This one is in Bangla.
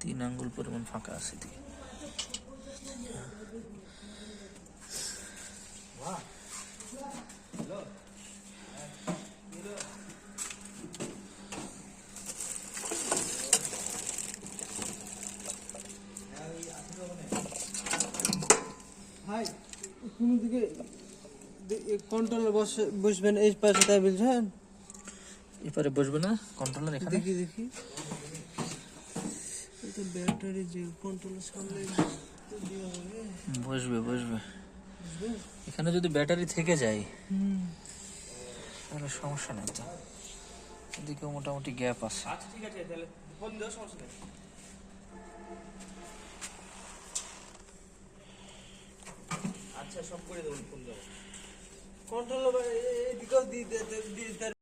তিন আঙ্গুল পরিমাণ ফাঁকা আছে ভাই কোনো দিকে কন্ট্রোলে বসে বসবেন? এই পাশে তাই বলছেন এপারে বসবে না? কন্ট্রোলার এখানে? দেখি দেখি। তো ব্যাটারি যে কন্ট্রোলের সামনে বসবে বসবে। এখানে যদি ব্যাটারি থেকে যায় হুম। তাহলে সমস্যা নেই তো। এদিকে মোটামুটি গ্যাপ আছে। আচ্ছা ঠিক আছে তাহলে ফোন দেওয়ার সমস্যা নেই। আচ্ছা সব করে দেবো ফোন দেবো। কন্ট্রোল এইদিকেও দিয়ে দিয়ে দিয়ে।